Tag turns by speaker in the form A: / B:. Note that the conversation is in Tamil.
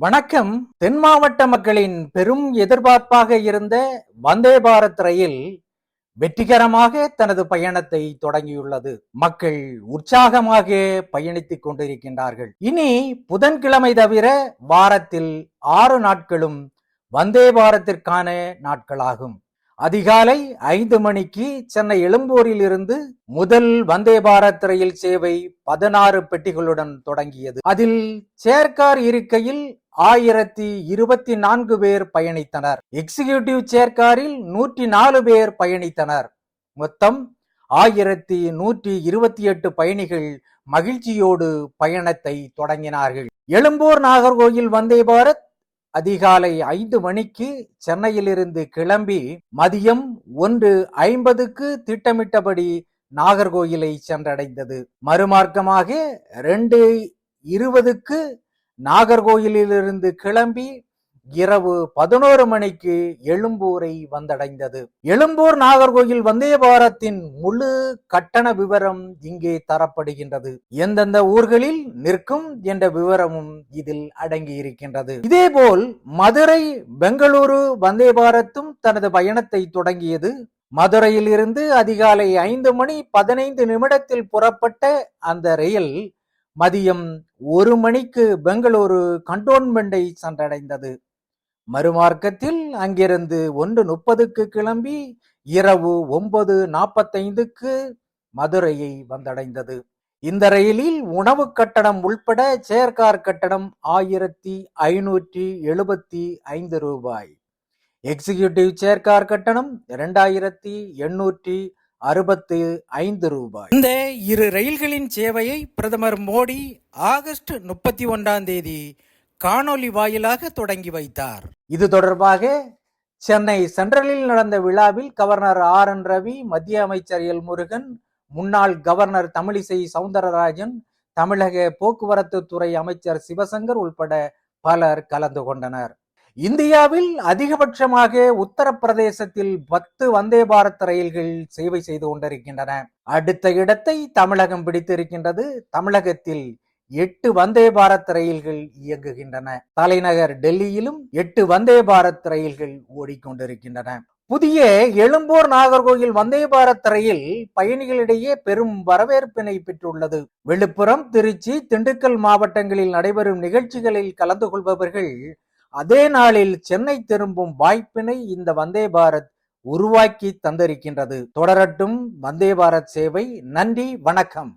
A: வணக்கம். தென் மாவட்ட மக்களின் பெரும் எதிர்பார்ப்பாக இருந்த வந்தே பாரத் ரயில் வெற்றிகரமாக தனது பயணத்தை தொடங்கியுள்ளது. மக்கள் உற்சாகமாக பயணித்துக் கொண்டிருக்கின்றார்கள். இனி புதன்கிழமை தவிர வாரத்தில் ஆறு நாட்களும் வந்தே பாரத்திற்கான நாட்களாகும். அதிகாலை ஐந்து மணிக்கு சென்னை எழும்பூரில் இருந்து முதல் வந்தே பாரத் ரயில் சேவை பதினாறு பெட்டிகளுடன் தொடங்கியது. அதில் சேர்க்கார் இருக்கையில் ஆயிரத்தி இருபத்தி நான்கு பேர் பயணித்தனர். எக்ஸிகியூட்டிவ் சேர்க்காரில் நூற்றி நாலு பேர் பயணித்தனர். மொத்தம் ஆயிரத்தி நூற்றி இருபத்தி எட்டு பயணிகள் மகிழ்ச்சியோடு பயணத்தை தொடங்கினார்கள். எழும்பூர் நாகர்கோயில் வந்தே பாரத் அதிகாலை ஐந்து மணிக்கு சென்னையிலிருந்து கிளம்பி மதியம் ஒன்று ஐம்பதுக்கு திட்டமிட்டபடி நாகர்கோயிலை சென்றடைந்தது. மறுமார்க்கமாக ரெண்டு இருபதுக்கு நாகர்கோயிலிருந்து கிளம்பி இரவு பதினோரு மணிக்கு எழும்பூரை வந்தடைந்தது. எழும்பூர் நாகர்கோயில் வந்தே பாரத்தின் முழு கட்டண விவரம் இங்கே தரப்படுகின்றது. எந்தெந்த ஊர்களில் நிற்கும் என்ற விவரமும் இதில் அடங்கி இருக்கின்றது இதேபோல் மதுரை பெங்களூரு வந்தே பாரத்தும் தனது பயணத்தை தொடங்கியது. மதுரையில் இருந்து அதிகாலை ஐந்து மணி பதினைந்து நிமிடத்தில் புறப்பட்ட அந்த ரயில் மதியம் ஒரு மணிக்கு பெங்களூரு கண்டோன்மெண்டை சென்றடைந்தது. மறுமார்க்கத்தில் அங்கிருந்து ஒன்று முப்பதுக்கு கிளம்பி இரவு ஒன்பது நாற்பத்தைந்துக்கு மதுரையை வந்தடைந்தது. இந்த ரயிலில் உணவு கட்டணம் உள்பட சேர்கார் கட்டணம் ஆயிரத்தி ஐநூற்றி எழுபத்தி ஐந்து ரூபாய். எக்ஸிகியூட்டிவ் சேர்கார் கட்டணம் இரண்டாயிரத்தி எண்ணூற்றி அறுபத்து ஐந்து ரூபாய். இந்த இரு ரயில்களின் சேவையை பிரதமர் மோடி ஆகஸ்ட் முப்பத்தி ஒன்றாம் தேதி காணொலி வாயிலாக தொடங்கி வைத்தார். இது தொடர்பாக சென்னை சென்ட்ரலில் நடந்த விழாவில் கவர்னர் ஆர் என் ரவி மத்திய அமைச்சர் எல் முருகன் முன்னாள் கவர்னர் தமிழிசை சவுந்தரராஜன் தமிழக போக்குவரத்து துறை அமைச்சர் சிவசங்கர் உள்பட பலர் கலந்து கொண்டனர். இந்தியாவில் அதிகபட்சமாக உத்தரப்பிரதேசத்தில் பத்து வந்தே பாரத் ரயில்கள் சேவை செய்து கொண்டிருக்கின்றன. அடுத்த இடத்தை தமிழகம் பிடித்திருக்கின்றது. தமிழகத்தில் எட்டு வந்தே பாரத் ரயில்கள் இயங்குகின்றன. தலைநகர் டெல்லியிலும் எட்டு வந்தே பாரத் ரயில்கள் ஓடிக்கொண்டிருக்கின்றன. புதிய எழும்பூர் நாகர்கோயில் வந்தே பாரத் ரயில் பயணிகளிடையே பெரும் வரவேற்பினை பெற்றுள்ளது. விழுப்புரம் திருச்சி திண்டுக்கல் மாவட்டங்களில் நடைபெறும் நிகழ்ச்சிகளில் கலந்து கொள்பவர்கள் அதே நாளில் சென்னை திரும்பும் வாய்ப்பினை இந்த வந்தே பாரத் உருவாக்கி தந்திருக்கின்றது. தொடரட்டும் வந்தே பாரத் சேவை. நன்றி வணக்கம்.